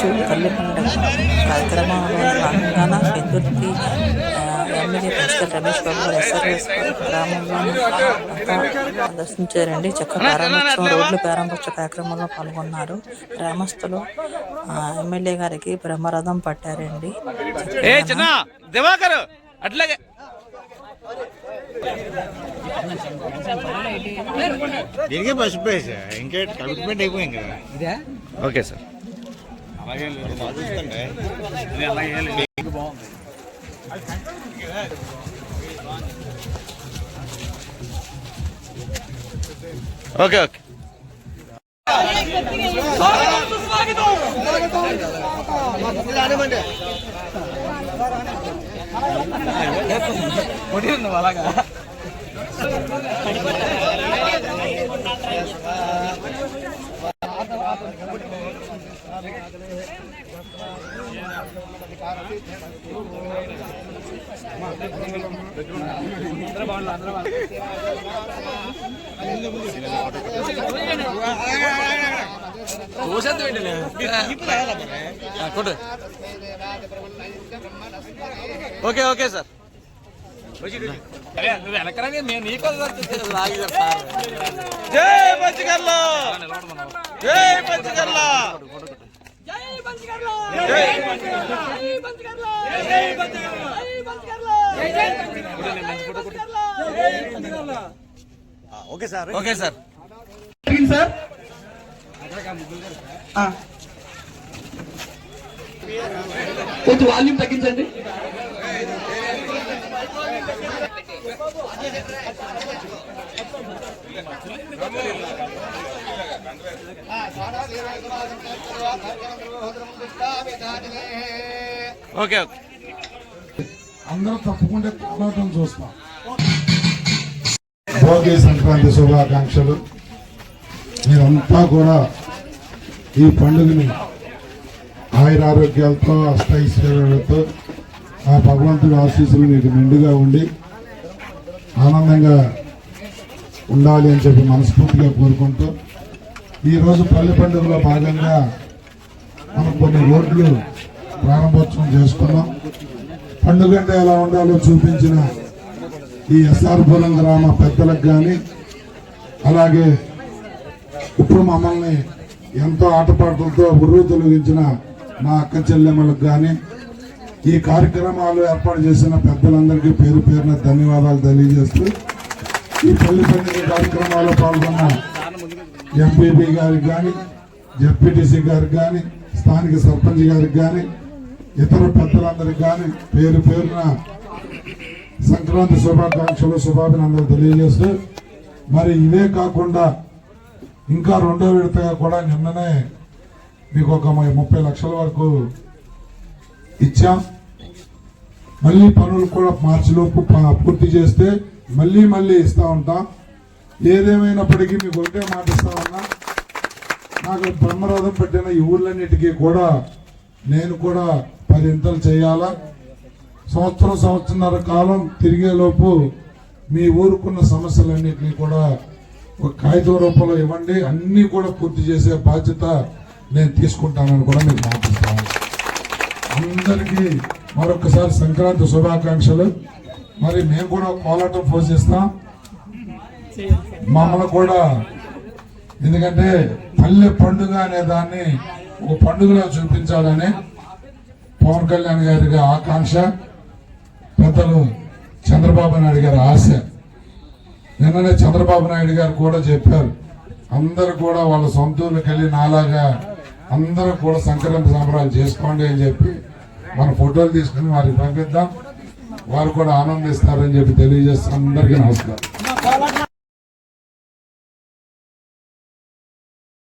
చూ కార్యక్రమంలో భాగంగా Pendurthi MLA principal Ramesh Babu SRS గ్రామంలో దర్శించారండి. చక్క ప్రారంభోత్సవం రోడ్లు ప్రారంభోత్సవ కార్యక్రమంలో పాల్గొన్నారు. గ్రామస్తులు ఎమ్మెల్యే గారికి బ్రహ్మరథం పట్టారండి. దివాకర్ అట్లాగే. దీనికి ఫస్ట్ ప్రైజ్ ఇంకా కమిట్మెంట్ అయిపోయింది కదా? Okay sir. అలాగే చూస్తుంటే ఓకే ఓకే నువ్వు అలాగా ఓకే ఓకే సార్. జై జై okay sir okay sir sir. కొంచెం వాల్యూమ్ తగ్గించండి ఓకే ఓకే అందరూ తప్పకుండా పోరాటం చూస్తాం. భోగి సంక్రాంతి శుభాకాంక్షలు. మీరంతా కూడా ఈ పండుగని ఆయురారోగ్యాలతో అష్టైశ్వర్యాలతో ఆ భగవంతుడి ఆశీస్సులు మీకు నిండుగా ఉండి ఆనందంగా ఉండాలి అని చెప్పి మనస్ఫూర్తిగా కోరుకుంటూ ఈరోజు పల్లె పండుగలో భాగంగా మనం కొన్ని రోడ్లు ప్రారంభోత్సవం చేసుకున్నాం. పండుగంటే ఎలా ఉండాలో చూపించిన ఈ ఎస్ఆర్పురం గ్రామ పెద్దలకు కానీ అలాగే ఇప్పుడు మమ్మల్ని ఎంతో ఆటపాటలతో ఉర్రు తొలగించిన మా అక్క చెల్లెమ్మలకు కానీ ఈ కార్యక్రమాలు ఏర్పాటు చేసిన పెద్దలందరికీ పేరు పేరున ధన్యవాదాలు తెలియజేస్తూ ఈ పల్లి పండుగ కార్యక్రమాల్లో పాల్గొన్న ఎంపీపీ గారికి కానీ జెడ్పీటీసీ గారికి కానీ స్థానిక సర్పంచ్ గారికి కానీ ఇతర పెద్దలందరికీ కానీ పేరు పేరున సంక్రాంతి శుభాకాంక్షలు శుభాభినందనలు తెలియజేస్తూ మరి ఇదే కాకుండా ఇంకా రెండో విడతగా కూడా నిన్ననే మీకు ఒక ముప్పై లక్షల వరకు ఇచ్చాం. మళ్ళీ పనులు కూడా మార్చిలోపు ప- పూర్తి చేస్తే మళ్ళీ మళ్ళీ ఇస్తూ ఉంటాం. ఏదేమైనప్పటికీ మీకు ఒకటే మాట ఇస్తా ఉన్నా నాకు బ్రహ్మరథం పెట్టిన ఈ ఊర్లన్నిటికీ కూడా నేను కూడా పది ఇంతలు చేయాలా? సంవత్సరం సంవత్సరాల కాలం తిరిగేలోపు మీ ఊరుకున్న సమస్యలన్నింటినీ కూడా ఒక కాగితం రూపంలో ఇవ్వండి. అన్నీ కూడా పూర్తి చేసే బాధ్యత నేను తీసుకుంటానని కూడా మీకు మాటిస్తాను. అందరికీ మరొకసారి సంక్రాంతి శుభాకాంక్షలు. మరి మేము కూడా కోలాటం పోషిస్తాం మమ్మల్ని కూడా ఎందుకంటే పల్లె పండుగ అనే దాన్ని ఒక పండుగలో చూపించాలని పవన్ కళ్యాణ్ గారి ఆకాంక్ష పెద్దలు చంద్రబాబు నాయుడు గారి ఆశ. నిన్ననే చంద్రబాబు నాయుడు గారు కూడా చెప్పారు అందరూ కూడా వాళ్ళ సొంత ఊర్లకు వెళ్ళి నాలాగా అందరూ కూడా సంక్రాంతి సంబరాలు చేసుకోండి అని చెప్పి మన ఫోటోలు తీసుకుని వారికి పంపిద్దాం. వారు కూడా ఆనందిస్తారని చెప్పి తెలియజేస్తాం అందరికీ నమస్కారం.